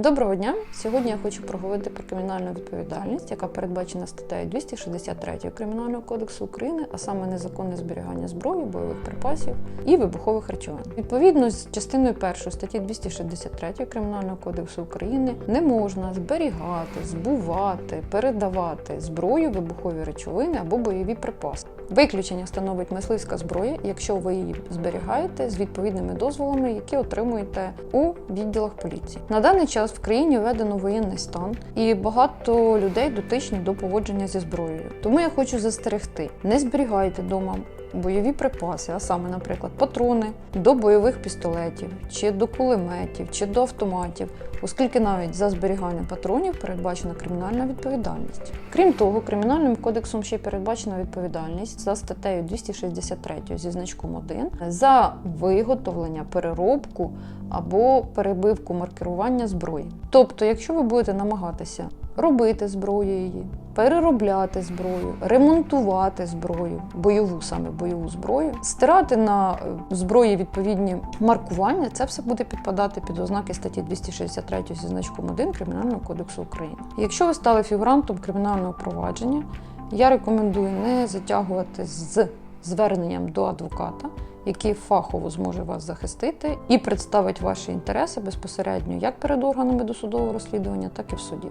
Доброго дня! Сьогодні я хочу проговорити про кримінальну відповідальність, яка передбачена статтею 263 Кримінального кодексу України, а саме незаконне зберігання зброї, бойових припасів і вибухових речовин. Відповідно з частиною 1 статті 263 Кримінального кодексу України не можна зберігати, збувати, передавати зброю, вибухові речовини або бойові припаси. Виключення становить мисливська зброя, якщо ви її зберігаєте з відповідними дозволами, які отримуєте у відділах поліції. На даний час в країні введено воєнний стан, і багато людей дотичні до поводження зі зброєю. Тому я хочу застерегти: не зберігайте вдома бойові припаси, а саме, наприклад, патрони до бойових пістолетів, чи до кулеметів, чи до автоматів, оскільки навіть за зберігання патронів передбачена кримінальна відповідальність. Крім того, кримінальним кодексом ще передбачена відповідальність за статтею 263 зі значком 1 за виготовлення, переробку або перебивку маркерування зброї. Тобто, якщо ви будете намагатися робити зброю її, переробляти зброю, ремонтувати зброю, бойову саме бойову зброю, стирати на е, зброї відповідні маркування, це все буде підпадати під ознаки статті 263 зі значком 1 Кримінального кодексу України. Якщо ви стали фігурантом кримінального провадження, я рекомендую не затягувати з зверненням до адвоката, який фахово зможе вас захистити і представить ваші інтереси безпосередньо як перед органами досудового розслідування, так і в суді.